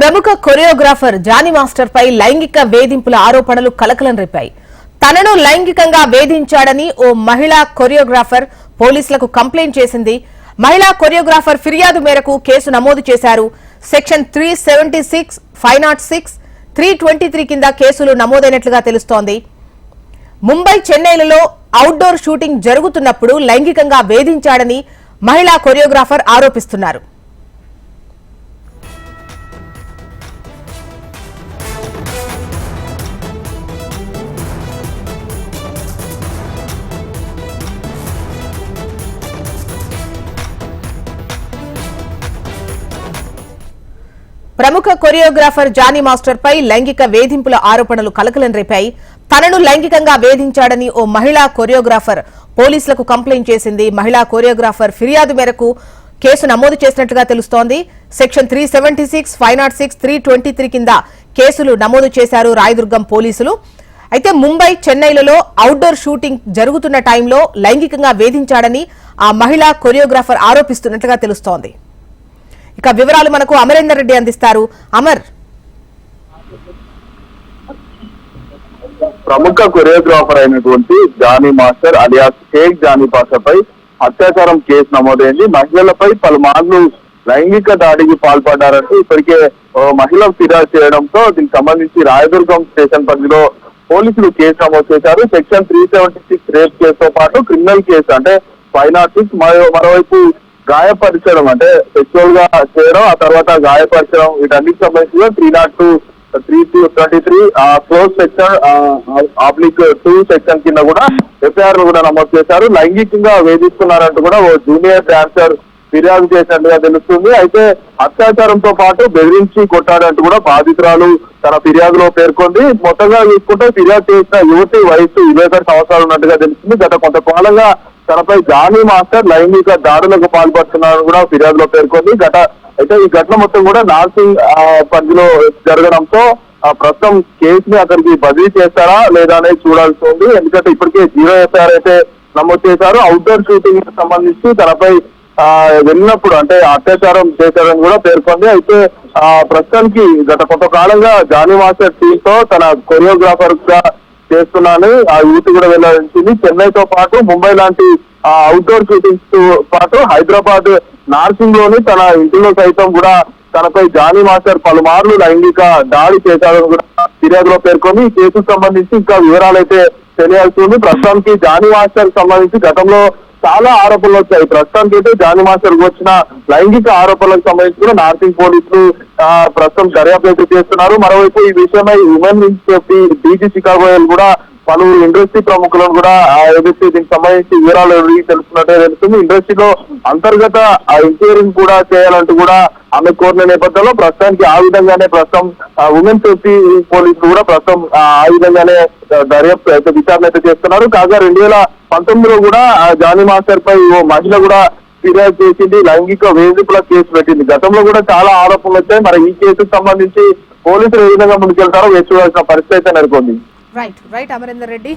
ప్రముఖ choreographer Johnny master పై లైంగిక వేధింపుల ఆరోపణలు కలకలం రేపాయి. తనను లైంగికంగా వేధించాడని ఓ మహిళా కొరియోగ్రాఫర్ పోలీసులకు కంప్లైంట్ చేసింది. మహిళా కొరియోగ్రాఫర్ ఫిర్యాదు మేరకు కేసు నమోదు చేశారు. Section three seventy six five nought six three twenty three కింద కేసులు నమోదైనట్లుగా తెలుస్తోంది. ముంబై చెన్నైలలో అవుట్డోర్ షూటింగ్ జరుగుతున్నప్పుడు లైంగికంగా వేధించాడని మహిళా కొరియోగ్రాఫర్ ఆరోపిస్తున్నారు. ప్రముఖ కొరియోగ్రాఫర్ జానీ మాస్టర్ పై లైంగిక వేధింపుల ఆరోపణలు కలకలం రేపాయి. తనను లైంగికంగా వేధించాడని ఓ మహిళా కొరియోగ్రాఫర్ పోలీసులకు కంప్లైంట్ చేసింది. మహిళా కొరియోగ్రాఫర్ ఫిర్యాదు మేరకు కేసు నమోదు చేసినట్లుగా తెలుస్తోంది. Section three seventy six five nought six three twenty three కింద కేసులు నమోదు చేశారు రాయదుర్గం పోలీసులు. అయితే ముంబై చెన్నైలలో అవుట్డోర్ షూటింగ్ జరుగుతున్న టైంలో లైంగికంగా వేధించాడని ఆ మహిళా కొరియోగ్రాఫర్ ఆరోపిస్తున్నట్లుగా తెలుస్తోంది. ఇక వివరాలు మనకు అమరేందర్ రెడ్డి అందిస్తారు. అమర్. ప్రముఖ కొరియోగ్రాఫర్ అయినటువంటి జానీ మాస్టర్ అలియాస్ షేక్ జానీ పాషాపై అత్యాచారం కేసు నమోదైంది. మహిళలపై పలుమార్లు లైంగిక దాడికి పాల్పడ్డారంటూ ఇప్పటికే మహిళ ఫిర్యాదు చేయడంతో దీనికి సంబంధించి రాయదుర్గం స్టేషన్ పరిధిలో పోలీసులు కేసు నమోదు చేశారు. Section three seventy six rape కేసుతో పాటు క్రిమినల్ కేసు అంటే ఫైవ్ నాట్ సిక్స్ మరోవైపు గాయపరచడం అంటే సెక్చువల్గా చేయడం ఆ తర్వాత గాయపరచడం వీటన్నిటికి సంబంధించి three nought two three two twenty three close section oblique two section కింద కూడా ఎఫ్ఐఆర్ కూడా నమోదు చేశారు. లైంగికంగా వేధిస్తున్నారంటూ కూడా ఓ జూనియర్ డాన్సర్ ఫిర్యాదు చేసినట్టుగా తెలుస్తుంది. అయితే అత్యాచారంతో పాటు బెదిరించి కొట్టాడంటూ కూడా బాధితురాలు తన ఫిర్యాదులో పేర్కొంది. మొత్తంగా చూసుకుంటే ఫిర్యాదు చేసిన యువతి వయసు ఇరవై ఒకటి సంవత్సరాలు ఉన్నట్టుగా తెలుస్తుంది. గత కొంతకాలంగా తనపై జానీ మాస్టర్ లైంగిక దాడులకు పాల్పడుతున్నారని కూడా ఫిర్యాదులో పేర్కొంది. గత అయితే ఈ ఘటన మొత్తం కూడా నార్సింగ్ ఆ, పరిధిలో జరగడంతో ఆ, ప్రస్తుతం కేసుని అక్కడికి బదిలీ చేస్తారా లేదా అనేది చూడాల్సి ఉంది. ఎందుకంటే ఇప్పటికే జీరో ఎఫ్ఐఆర్ అయితే నమోదు చేశారు. అవుట్డోర్ షూటింగ్కి సంబంధించి తనపై వెళ్ళినప్పుడు అంటే అత్యాచారం చేశారని కూడా పేర్కొంది. అయితే ప్రస్తుతానికి గత కొంతకాలంగా జానీ మాస్టర్ టీమ్తో తన కొరియోగ్రాఫర్గా చేస్తున్నాను. ఆ యూత్ కూడా వెళ్ళాల్సింది చెన్నైతో పాటు ముంబై లాంటి అవుట్డోర్ షూటింగ్స్తో పాటు హైదరాబాద్ నార్సింగ్లోని తన ఇంటిలో సైతం కూడా తనపై జానీ మాస్టర్ పలుమార్లు లైంగిక దాడి చేశారని కూడా ఫిర్యాదులో పేర్కొని ఈ కేసుకు సంబంధించి ఇంకా వివరాలైతే తెలియాల్సి ఉంది. ప్రస్తుతానికి జానీ మాస్టర్ సంబంధించి గతంలో చాలా ఆరోపణలు వచ్చాయి. ప్రస్తుతానికి అయితే జానీ మాస్టర్కు వచ్చిన లైంగిక ఆరోపణలకు సంబంధించి కూడా నార్సింగ్ పోలీసులు ప్రస్తుతం దర్యాప్తు చేస్తున్నారు. మరోవైపు ఈ విషయమై ఉమెన్ వింగ్ చెప్పి డీజీ చికాగోయల్ కూడా పలువురు ఇండస్ట్రీ ప్రముఖులను కూడా ఏదైతే దీనికి సంబంధించి వివరాలు అడిగి తెలుసుకున్నట్టే తెలుస్తుంది. ఇండస్ట్రీలో అంతర్గత ఎంక్వైరీని కూడా చేయాలంటూ కూడా ఆమె కోరిన నేపథ్యంలో ప్రస్తుతానికి ఆ విధంగానే ప్రస్తుతం ఉమెన్ సేఫ్టీ పోలీసులు కూడా ప్రస్తుతం ఆ విధంగానే దర్యాప్తు అయితే విచారణ అయితే చేస్తున్నారు. కాగా రెండు వేల పంతొమ్మిదిలో కూడా జానీ మాస్టర్ పై ఓ మహిళ కూడా ఫిర్యాదు చేసింది. లైంగిక వేధింపుల కేసు పెట్టింది. గతంలో కూడా చాలా ఆరోపణలు వచ్చాయి. మరి ఈ కేసుకు సంబంధించి పోలీసులు ఏ విధంగా ముందుకెళ్తారో వేచి చూడాల్సిన పరిస్థితి అయితే నెలకొంది. Right right Amarender Reddy